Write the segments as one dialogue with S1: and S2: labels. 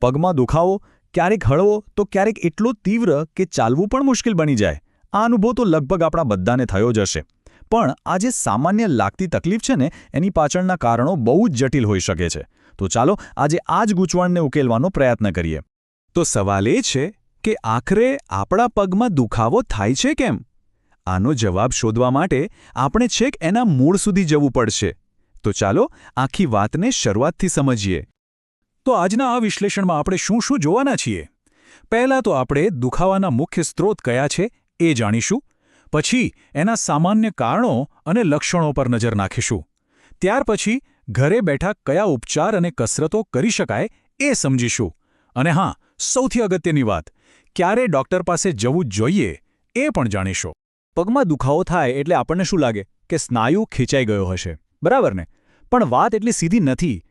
S1: પગમાં દુખાવો, ક્યારેક હળવો, તો ક્યારેક એટલો તીવ્ર કે ચાલવું પણ મુશ્કેલ બની જાય. આ અનુભવ તો લગભગ આપણા બધાને થયો જ હશે. પણ આ જે સામાન્ય લાગતી તકલીફ છે ને, એની પાછળના કારણો બહુ જ જટિલ હોઈ શકે છે. તો ચાલો આજે આ જ ગૂંચવણને ઉકેલવાનો પ્રયત્ન કરીએ.
S2: તો સવાલ એ છે કે આખરે આપણા પગમાં દુખાવો થાય છે કેમ? આનો જવાબ શોધવા માટે આપણે છેક એના મૂળ સુધી જવું પડશે. તો ચાલો આખી વાતને શરૂઆતથી સમજીએ.
S3: તો આજના આ વિશ્લેષણમાં આપણે શું શું જોવાના છીએ? પહેલાં તો આપણે દુખાવાના મુખ્ય સ્ત્રોત કયા છે એ જાણીશું, પછી એના સામાન્ય કારણો અને લક્ષણો પર નજર નાખીશું. ત્યાર પછી ઘરે બેઠા કયા ઉપચાર અને કસરતો કરી શકાય એ સમજીશું. અને હા, સૌથી અગત્યની વાત, ક્યારે ડોક્ટર પાસે જવું જોઈએ એ પણ જાણીશું.
S1: પગમાં દુખાવો થાય એટલે આપણને શું લાગે કે સ્નાયુ ખેંચાઈ ગયો હશે. બરાબર ને? પણ વાત એટલી સીધી નથી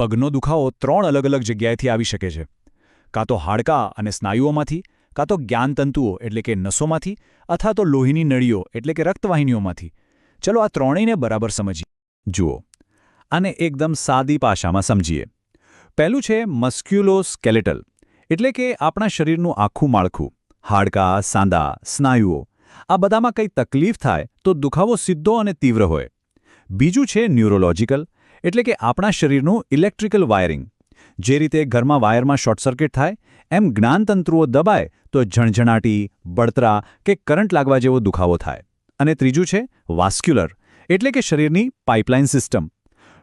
S1: પગનો દુખાવો ત્રણ અલગ અલગ જગ્યાએથી આવી શકે છે. કાં તો હાડકાં અને સ્નાયુઓમાંથી, કાં તો જ્ઞાનતંતુઓ એટલે કે નસોમાંથી, અથવા તો લોહીની નળીઓ એટલે કે રક્તવાહિનીઓમાંથી. ચલો આ ત્રણેયને બરાબર સમજીએ. જુઓ. આને એકદમ સાદી ભાષામાં સમજીએ. પહેલું છે મસ્ક્યુલોસ્કેલેટલ, એટલે કે આપણા શરીરનું આખું માળખું. હાડકાં, સાંદા, સ્નાયુઓ, આ બધામાં કંઈ તકલીફ થાય તો દુખાવો સીધો અને તીવ્ર હોય. બીજું છે ન્યુરોલોજિકલ એટલે કે આપણા શરીરનું ઇલેક્ટ્રિકલ વાયરિંગ. જે રીતે ઘરમાં વાયરમાં શોર્ટ સર્કિટ થાય, એમ જ્ઞાનતંત્રુઓ દબાય, તો ઝણઝણાટી, બળતરા કે કરંટ લાગવા જેવો દુખાવો થાય. અને ત્રીજું છે, વાસ્ક્યુલર, એટલે કે શરીરની પાઇપલાઇન સિસ્ટમ.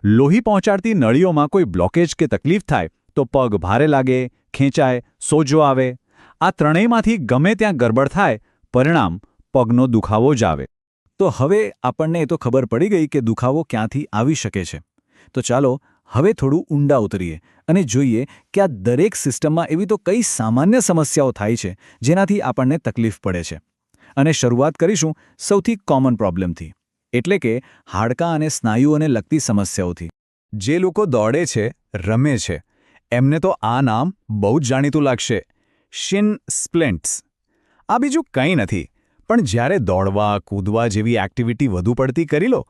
S1: લોહી પહોંચાડતી નળીઓમાં કોઈ બ્લોકેજ કે તકલીફ થાય, તો પગ ભારે લાગે, ખેંચાય, સોજો આવે. આ ત્રણેયમાંથી ગમે ત્યાં ગરબડ થાય, પરિણામ પગનો દુખાવો જ આવે. તો હવે આપણને એ તો ખબર પડી ગઈ કે દુખાવો ક્યાંથી આવી શકે છે. તો ચાલો હવે થોડું ઊંડા ઉતરીએ અને જોઈએ કે આ દરેક સિસ્ટમમાં એવી તો કઈ સામાન્ય સમસ્યાઓ થાય છે જેનાથી આપણને તકલીફ પડે છે. અને શરૂઆત કરીશું સૌથી કોમન પ્રોબ્લેમથી એટલે કે હાડકાં અને સ્નાયુઓને લગતી સમસ્યાઓથી. જે લોકો દોડે છે, રમે છે, એમને તો આ નામ બહુ જ જાણીતું લાગશે. શિન સ્પ્લેન્ટ્સ આ બીજું કંઈ નથી, પણ જ્યારે દોડવા, કૂદવા જેવી એક્ટિવિટી વધુ પડતી કરી લો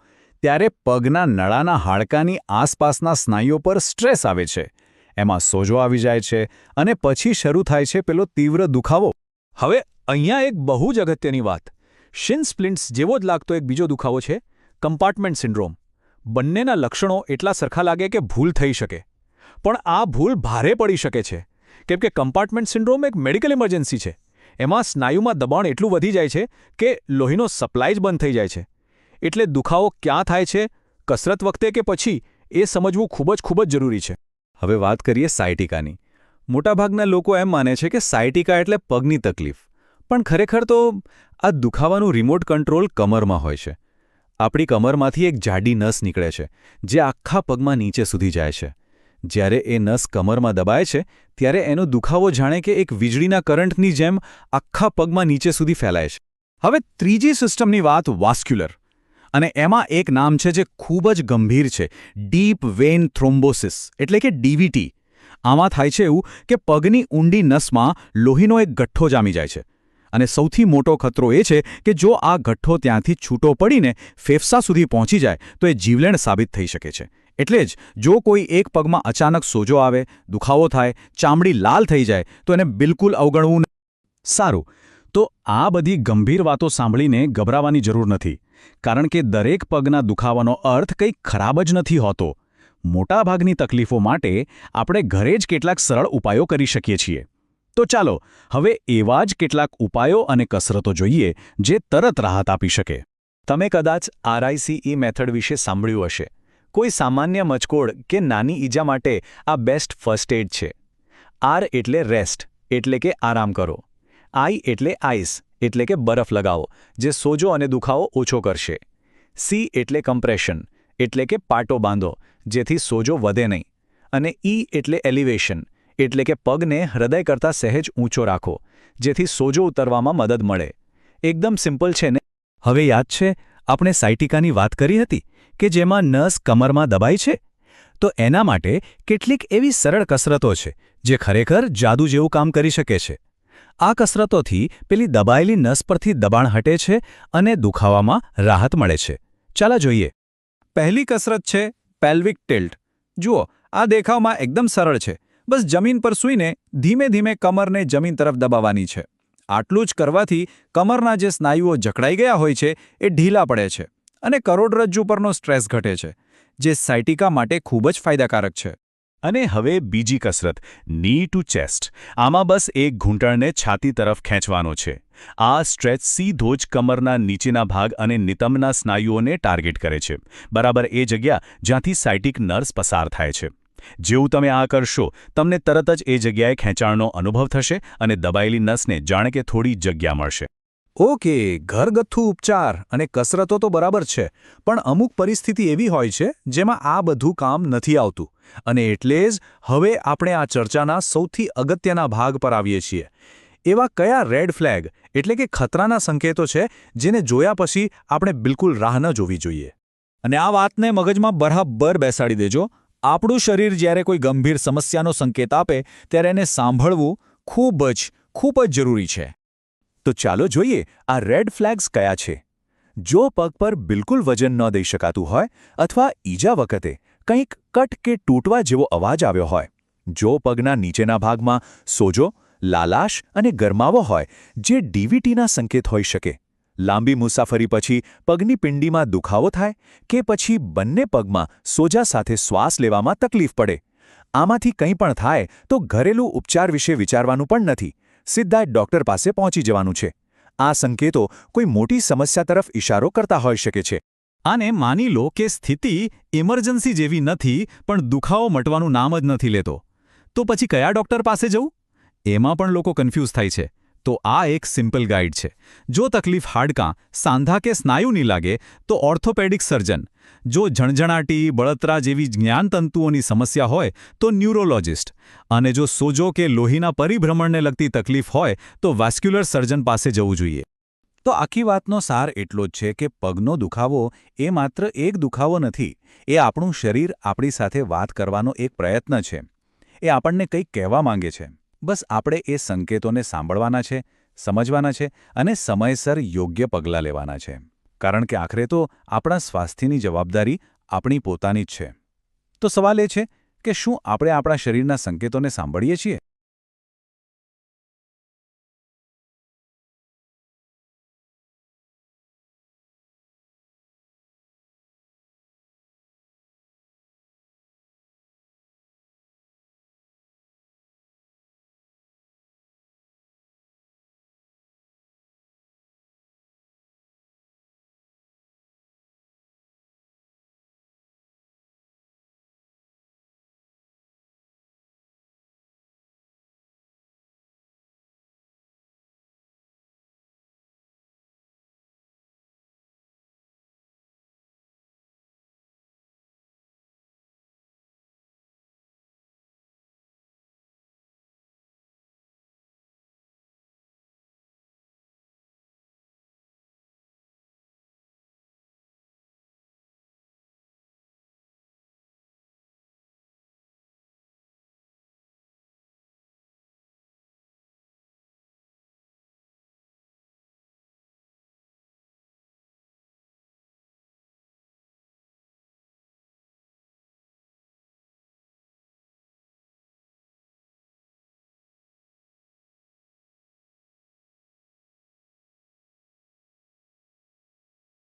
S1: ત્યારે પગના નળાના હાડકાની આસપાસના સ્નાયુઓ પર સ્ટ્રેસ આવે છે. એમાં સોજો આવી જાય છે અને પછી શરૂ થાય છે પેલો તીવ્ર દુખાવો.
S3: હવે અહીંયા એક બહુ જ અગત્યની વાત. શિન જેવો જ લાગતો એક બીજો દુખાવો છે, કમ્પાર્ટમેન્ટ સિન્ડ્રોમ. બંનેના લક્ષણો એટલા સરખા લાગે કે ભૂલ થઈ શકે. પણ આ ભૂલ ભારે પડી શકે છે. કેમ કે કમ્પાર્ટમેન્ટ સિન્ડ્રોમ એક મેડિકલ ઇમરજન્સી છે. એમાં સ્નાયુમાં દબાણ એટલું વધી જાય છે કે લોહીનો સપ્લાય જ બંધ થઈ જાય છે. એટલે દુખાવો ક્યાં થાય છે, કસરત વખતે કે પછી, એ સમજવું ખૂબ જ ખૂબ જ જરૂરી છે.
S1: હવે વાત કરીએ સાયટિકાની. મોટાભાગના લોકો એમ માને છે કે સાયટિકા એટલે પગની તકલીફ. પણ ખરેખર તો આ દુખાવાનું રિમોટ કંટ્રોલ કમરમાં હોય છે. આપણી કમરમાંથી એક જાડી નસ નીકળે છે, જે આખા પગમાં નીચે સુધી જાય છે. જ્યારે એ નસ કમરમાં દબાય છે, ત્યારે એનો દુખાવો જાણે કે એક વીજળીના કરંટની જેમ આખા પગમાં નીચે સુધી ફેલાય છે. હવે ત્રીજી સિસ્ટમની વાત વાસ્ક્યુલર. અને એમાં એક નામ છે જે ખૂબ જ ગંભીર છે, ડીપ વેન થ્રોમ્બોસિસ, એટલે કે ડીવીટી. આમાં થાય છે એવું કે પગની ઊંડી નસમાં લોહીનો એક ગઠ્ઠો જામી જાય છે. અને સૌથી મોટો ખતરો એ છે કે જો આ ગઠ્ઠો ત્યાંથી છૂટો પડીને ફેફસા સુધી પહોંચી જાય, તો એ જીવલેણ સાબિત થઈ શકે છે. એટલે જ, જો કોઈ એક પગમાં અચાનક સોજો આવે, દુખાવો થાય, ચામડી લાલ થઈ જાય, તો એને બિલકુલ અવગણવું સારું. તો આ બધી ગંભીર વાતો સાંભળીને ગભરાવાની જરૂર નથી, કારણ કે દરેક પગના દુખાવાનો અર્થ કંઈ ખરાબ જ નથી હોતો. મોટાભાગની તકલીફો માટે આપણે ઘરે જ કેટલાક સરળ ઉપાયો કરી શકીએ છીએ. તો ચાલો, હવે એવા જ કેટલાક ઉપાયો અને કસરતો જોઈએ જે તરત રાહત આપી શકે. તમે કદાચ આરઆઈસીઈ મેથડ વિશે સાંભળ્યું હશે. કોઈ સામાન્ય મચકોડ કે નાની ઈજા માટે આ બેસ્ટ ફર્સ્ટ એડ છે. આર એટલે રેસ્ટ, એટલે કે આરામ કરો. આઈ એટલે આઈસ, એટલે કે બરફ લગાવો, જે સોજો અને દુખાવો ઓછો કરશે. સી એટલે કમ્પ્રેશન, એટલે કે પાટો બાંધો, જેથી સોજો વધે નહીં. અને ઈ એટલે એલિવેશન, એટલે કે પગને હૃદય કરતાં સહેજ ઊંચો રાખો, જેથી સોજો ઉતરવામાં મદદ મળે. એકદમ સિમ્પલ છે ને? હવે યાદ છે, આપણે સાઇટિકાની વાત કરી હતી કે જેમાં નસ કમરમાં દબાઈ છે? તો એના માટે કેટલીક એવી સરળ કસરતો છે, જે ખરેખર જાદુ જેવું કામ કરી શકે છે. આ કસરતોથી પેલી દબાયેલી નસ પરથી દબાણ હટે છે અને દુખાવામાં રાહત મળે છે. ચાલો જોઈએ. પહેલી કસરત છે પેલ્વિક ટિલ્ટ જુઓ, આ દેખાવમાં એકદમ સરળ છે.
S2: બસ જમીન પર સૂઈને ધીમે ધીમે કમરને જમીન તરફ દબાવવાની છે. આટલું જ કરવાથી કમરના જે સ્નાયુઓ જકડાઈ ગયા હોય છે, એ ઢીલા પડે છે અને કરોડરજ્જુ પરનો સ્ટ્રેસ ઘટે છે, જે સાયટિકા માટે ખૂબ જ ફાયદાકારક છે.
S3: અને હવે બીજી કસરતની ટુ ચેસ્ટ આમાં બસ એક ઘૂંટણને છાતી તરફ ખેંચવાનો છે. આ સ્ટ્રેચ સીધો જ કમરના નીચેના ભાગ અને નિતંબના સ્નાયુઓને ટાર્ગેટ કરે છે. બરાબર એ જગ્યા જ્યાંથી સાયટિક નર્સ પસાર થાય છે. જેવું તમે આ કરશો, તમને તરત જ એ જગ્યાએ ખેંચાણનો અનુભવ થશે અને દબાયેલી નસને જાણે કે થોડી જગ્યા મળશે.
S2: ઓકે, ઘરગથ્થુ ઉપચાર અને કસરતો તો બરાબર છે, પણ અમુક પરિસ્થિતિ એવી હોય છે જેમાં આ બધું કામ નથી આવતું. અને એટલે જ હવે આપણે આ ચર્ચાના સૌથી અગત્યના ભાગ પર આવીએ છીએ. એવા કયા રેડ ફ્લેગ એટલે કે ખતરાના સંકેતો છે જેને જોયા પછી આપણે બિલકુલ રાહ ન જોવી જોઈએ?
S1: અને આ વાતને મગજમાં બરાબર બેસાડી દેજો. આપણું શરીર જ્યારે કોઈ ગંભીર સમસ્યાનો સંકેત આપે, ત્યારે એને સાંભળવું ખૂબ જ ખૂબ જ જરૂરી છે.
S2: તો ચાલો જોઈએ આ રેડ ફ્લેગ્સ કયા છે. જો પગ પર બિલકુલ વજન ન દઈ શકાતું હોય અથવા ઈજા વખતે કંઈક કટ કે તૂટવા જેવો અવાજ આવ્યો હોય, જો પગના નીચેના ભાગમાં સોજો, લાલાશ અને ગરમાવો હોય જે ડીવીટીના સંકેત હોઈ શકે, લાંબી મુસાફરી પછી પગની પિંડીમાં દુખાવો થાય કે પછી બંને પગમાં સોજા સાથે શ્વાસ લેવામાં તકલીફ પડે, આમાંથી કંઈ પણ થાય તો ઘરેલું ઉપચાર વિશે વિચારવાનું પણ નથી. સીધા જ ડોક્ટર પાસે પહોંચી જવાનું છે. આ સંકેતો કોઈ મોટી સમસ્યા તરફ ઇશારો કરતા હોઈ શકે છે.
S1: આને માની લો કે સ્થિતિ ઇમરજન્સી જેવી નથી, પણ દુખાવો મટવાનું નામ જ નથી લેતો. તો પછી કયા ડોક્ટર પાસે જવું? એમાં પણ લોકો કન્ફ્યુઝ થાય છે. તો આ એક સિમ્પલ ગાઈડ છે. જો તકલીફ હાડકાં, સાંધા કે સ્નાયુની લાગે, તો ઓર્થોપેડિક સર્જન. જો ઝણઝણાટી, બળતરા જેવી જ્ઞાનતંતુઓની સમસ્યા હોય, તો ન્યુરોલોજિસ્ટ. અને જો સોજો કે લોહીના પરિભ્રમણને લગતી તકલીફ હોય, તો વેસ્ક્યુલર સર્જન પાસે જવું જોઈએ.
S2: તો આખી વાતનો સાર એટલો જ છે કે પગનો દુખાવો એ માત્ર એક દુખાવો નથી, એ આપણું શરીર આપણી સાથે વાત કરવાનો એક પ્રયત્ન છે. એ આપણને કંઈક કહેવા માંગે છે. બસ આપણે એ સંકેતોને સાંભળવાના છે, સમજવાના છે અને સમયસર યોગ્ય પગલાં લેવાના છે. કારણ કે આખરે તો આપણા સ્વાસ્થ્યની જવાબદારી આપણી પોતાની જ છે. તો સવાલ એ છે કે શું આપણે આપણા શરીરના સંકેતોને સાંભળીએ છીએ?